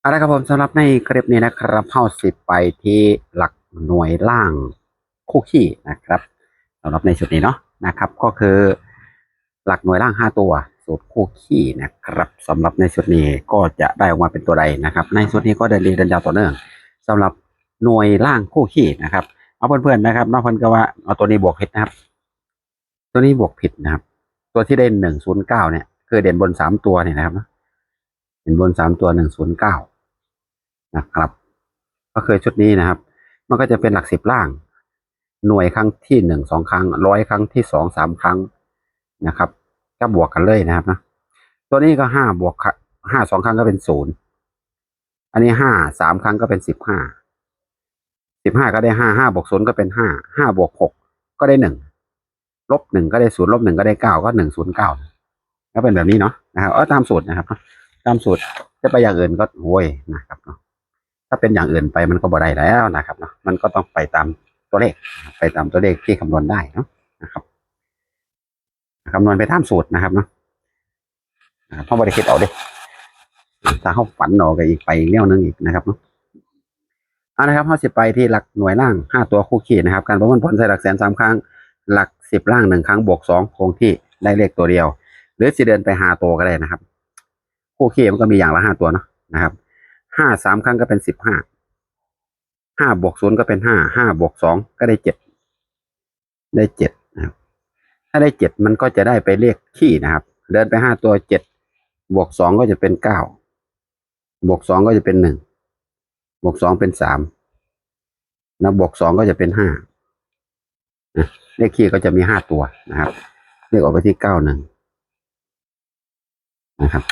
เอาละครับผมสำหรับในคลิปนี้นะครับเข้าสิบไปที่หลักหน่วยล่างคู่ขี้นะครับสำหรับในชุดนี้เนาะนะครับ ก็คือหลักหน่วยล่างห้าตัวสูตรคู่ขี้นะครับสำหรับในชุดนี้ก็จะได้ออกมาเป็นตัวใดนะครับ ในชุดนี้ก็เดินดีเดินยาวต่อเนื่องสำหรับหน่วยล่างคู่ขี้นะครับ เอาเพื่อนๆนะครับนอกเพื่อนก็ว่าเอาตัวนี้บวกผิดนะครับ ตัวนี้บวกผิดนะครับ ตัวที่ได้หนึ่งศูนย์เก้าเนี่ยคือเด่นบนสามตัวเนี่ยนะครับ เด่นบนสามตัวหนึ่งศูนย์เก้านะครับ ก็คือชุดนี้นะครับ มันก็จะเป็นหลักสิบล่าง หน่วยครั้งที่หนึ่งสองครั้งร้อยครั้งที่สองสามครั้งนะครับก็บวกกันเลยนะครับนะตัวนี้ก็ห้าบวกห้าสองครั้งก็เป็นศูนย์อันนี้ห้าสามครั้งก็เป็นสิบห้าสิบห้าก็ได้ห้าห้าบวกศูนย์ก็เป็นห้าห้าบวกหกก็ได้หนึ่งลบหนึ่งก็ได้ศูนย์ลบหนึ่งก็ได้เก้าก็หนึ่งศูนย์เก้าก็เป็นแบบนี้เนาะนะครับเออตามสูตรนะครับ ตามสูตรจะไปอย่างอื่นก็โวยนะครับเนาะถ้าเป็นอย่างอื่นไปมันก็บ่ได้แล้วนะครับเนาะมันก็ต้องไปตามตัวเลข ไปตามตัวเลขที่คำนวณได้เนาะนะครับคำนวณไปตามสูตรนะครับเนาะเพราะบริคิดเอาเด้ถ้าเขาฝันออกก็อีกไปอีกแนวหนึงอีกนะครับเนาะเอานะครับเขาสิไปที่หลักหน่วยล่างห้าตัวคู่ขีดนะครับ การประมวลผลใส่หลักแสนสามครั้ง หลักสิบล่างหนึ่งครั้งบวกสองคงที่ได้เลขตัวเดียว หรือสิเดินไปหาตัวก็ได้นะครับ คู่ขี้มันก็มีอย่างละห้าตัวเนาะนะครับห้าสามครั้งก็เป็นสิบห้าห้าบวกศูนย์ก็เป็นห้าห้าบวกสองก็ได้เจ็ดได้เจ็ดนะครับ ถ้าได้เจ็ดมันก็จะได้ไปเลขขี้นะครับ เดินไปห้าตัวเจ็ดบวกสองก็จะเป็นเก้าบวกสองก็จะเป็นหนึ่งบวกสองเป็นสามนะบวกสองก็จะเป็นห้านะเลขขี้ก็จะมีห้าตัวนะครับเลขออกไปที่เก้าหนึ่งนะครับ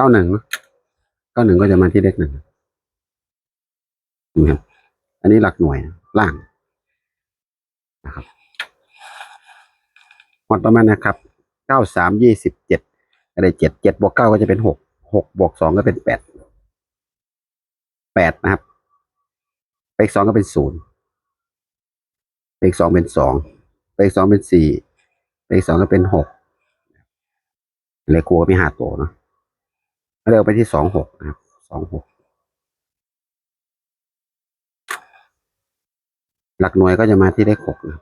ก้าหนึ่งเก้าหนึ่งก็จะมาที่เลขหนึ่งนี่ครับอันนี้หลักหน่วยล่างนะครับหมดประมาณนะครับเก้าสามยี่สิบเจ็ดอะไรเจ็ดเจ็ดบวกเก้าก็จะเป็นหกหกบวกสองก็เป็นแปดแปดนะครับไปอีกสองก็เป็นศูนย์ไปอีกสองเป็นสองไปอีกสองเป็นสี่ไปอีกสองก็เป็นหกเลขคูก็มีห้าตัวเนาะ เร็วไปที่สองหกนะครับสองหกหลักหน่วยก็จะมาที่เลขหกนะ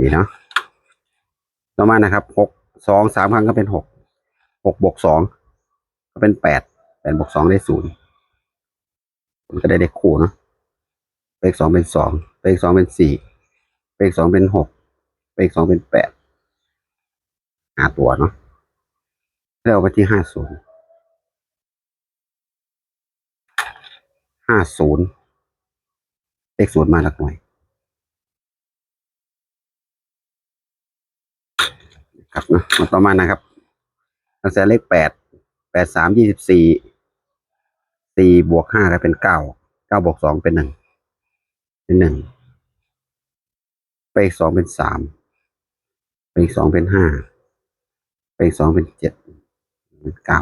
นี่เนาะต่อมานะครับหกสองสามครั้งก็เป็นหกหกบวกสองก็เป็นแปดแปดบวกสองได้ศูนย์มันก็ได้เลขคู่เนาะเลขสองเป็นสองเลขสองเป็นสี่เลขสองเป็นหกเลขสองเป็นแปด หาตัวเนาะแล้วเอาไปที่ห้าศูนย์ห้าศูนย์เลขศูนย์มาหลักหน่วยครับนะมาต่อมานะครับตั้งแต่เลขแปดแปดสามยี่สิบสี่สี่บวกห้าก็เป็นเก้าเก้าบวกสองเป็นหนึ่งเป็นหนึ่งไปอีกสองเป็นสามไปอีกสองเป็นห้า ไปสองเป็นเจ็ดเป็นเก้า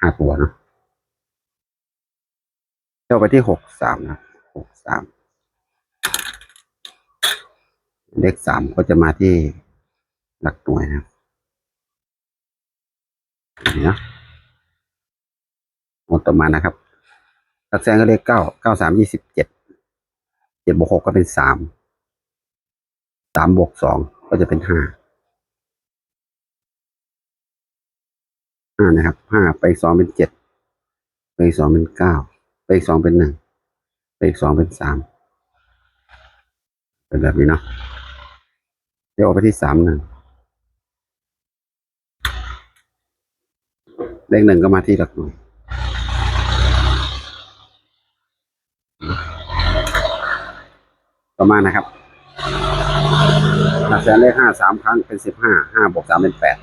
ห้าตัวเนาะเจ้าไปที่หกสามนะหกสามเลขสามก็จะมาที่หลักหน่วยนะครับนี่นะหมดต่อมานะครับ หลักแสนก็เลขเก้าเก้าสามยี่สิบเจ็ดเจ็ดบวกหกก็เป็นสามสามบวกสองก็จะเป็นห้า ห้านะครับห้าไปสองเป็นเจ็ดไปสองเป็นเก้าไปสองเป็นหนึ่งไปสองเป็นสามเป็นแบบนี้เนาะเดี๋ยวออกไปที่สามหนึ่งเลขหนึ่งก็มาที่หลักหน่วยต่อมานะครับหลักแสนเลขห้าสามครั้งเป็นสิบห้าห้าบวกสามเป็นแปด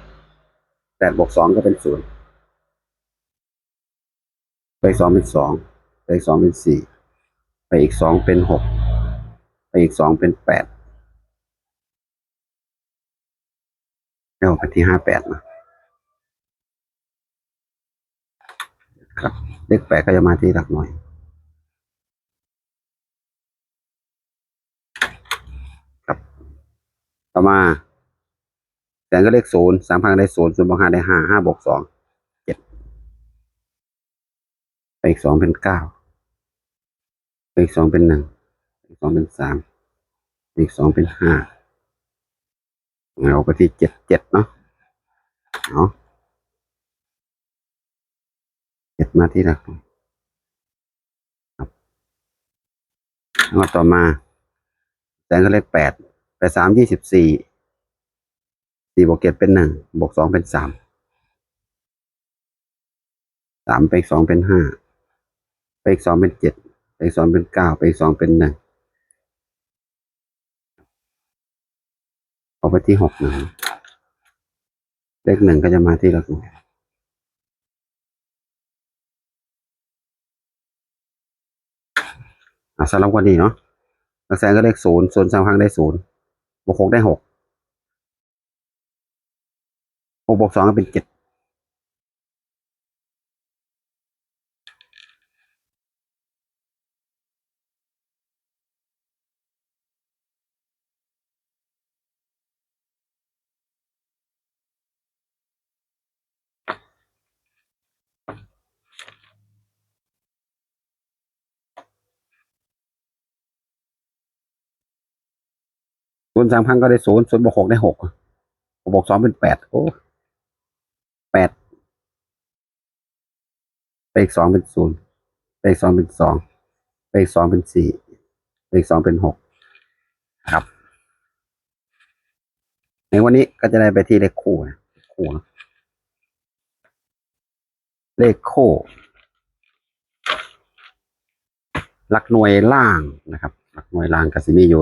ดบวกสองก็เป็นศูนย์ไปสองเป็นสองไปสองเป็นสี่ไปอีกสองเป็นหกไปอีกสองเป็นแปดแล้วไปที่ห้าแปดนะครับ เลขแปดก็จะมาที่หลักหน่วยครับต่อมา นก็เลขศูนย์สามพันได้ศูนย์ศูนย์บวกห้าได้ห้าห้าบวกสองเจ็ดไปอีกสองเป็นเก้าไปอีกสองเป็นหนึ่งอีกสองเป็นสามอีกสองเป็นห้าเอาไปที่เจ็ดเจ็ดเนาะเอาเจ็ดมาที่หลักครับแล้วต่อมาแสนก็เลขแปดแปดสามยี่สิบสี่ สี่บวกเจ็ดเป็นหนึ่งบวกสองเป็นสามสามไปสองเป็นห้าไปสองเป็นเจ็ดไปสองเป็นเก้าไปสองเป็นหนึ่งเอาไปที่หกหนึ่งเลขหนึ่งก็จะมาที่หลักหน่วยอะสำหรับวันนี้เนาะหลักแสนก็เลขศูนย์ศูนย์สามครั้งได้ศูนย์บวกหกได้หก ห กบวกสองก็เป็นเจ็ดศูนย์สามครั้งก็ได้ศูนย์ศูนย์บวกหกได้หกหกบวกสองเป็นแปดโอ้ แปดไปอีกสองเป็นศูนย์ไปอีกสองเป็นสองไปอีกสองเป็นสี่ไปอีกสองเป็นหกครับ ในวันนี้ก็จะได้ไปที่เลขคู่นะคู่นะเลขคู่หลักหน่วยล่างนะครับ หลักหน่วยล่างก็สิมีอยู่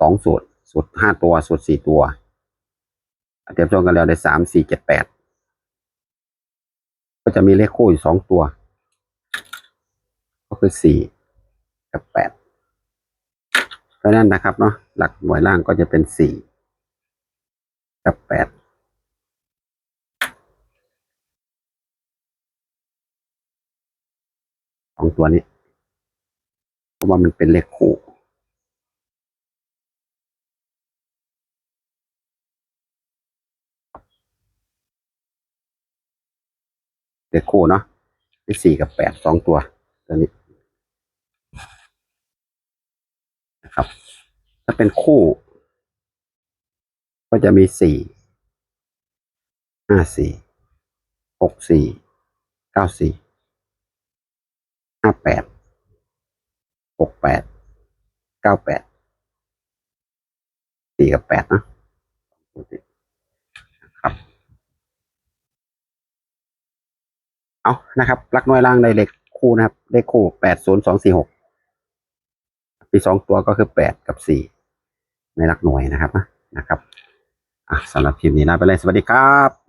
สองสูตรสูตรห้าตัวสูตรสี่ตัวเตรียมชมกันแล้วได้สามสี่เจ็ดแปด จะมีเลขคู่อยู่สองตัว ก็คือสี่กับแปดเพราะนั้นนะครับเนาะหลักหน่วยล่างก็จะเป็นสี่กับแปดสองตัวนี้ เพราะว่ามันเป็นเลขคู่ เลขคู่เนาะเลขสี่กับแปดสองตัวตัวนี้นะครับ ถ้าเป็นคู่ ก็จะมีสี่ห้าสี่หกสี่เก้าสี่ห้าแปดหกแปดเก้าแปดสี่กับแปดนะนะครับ เอานะครับลักหน่วยล่างในเลขคู่นะครับเลขคู่แปดศูนย์สองสี่หกปีสองตัวก็คือแปดกับสี่ในหลักหน่วยนะครับนะนะครับอะสำหรับคลิปนี้ลาไปเลยสวัสดีครับ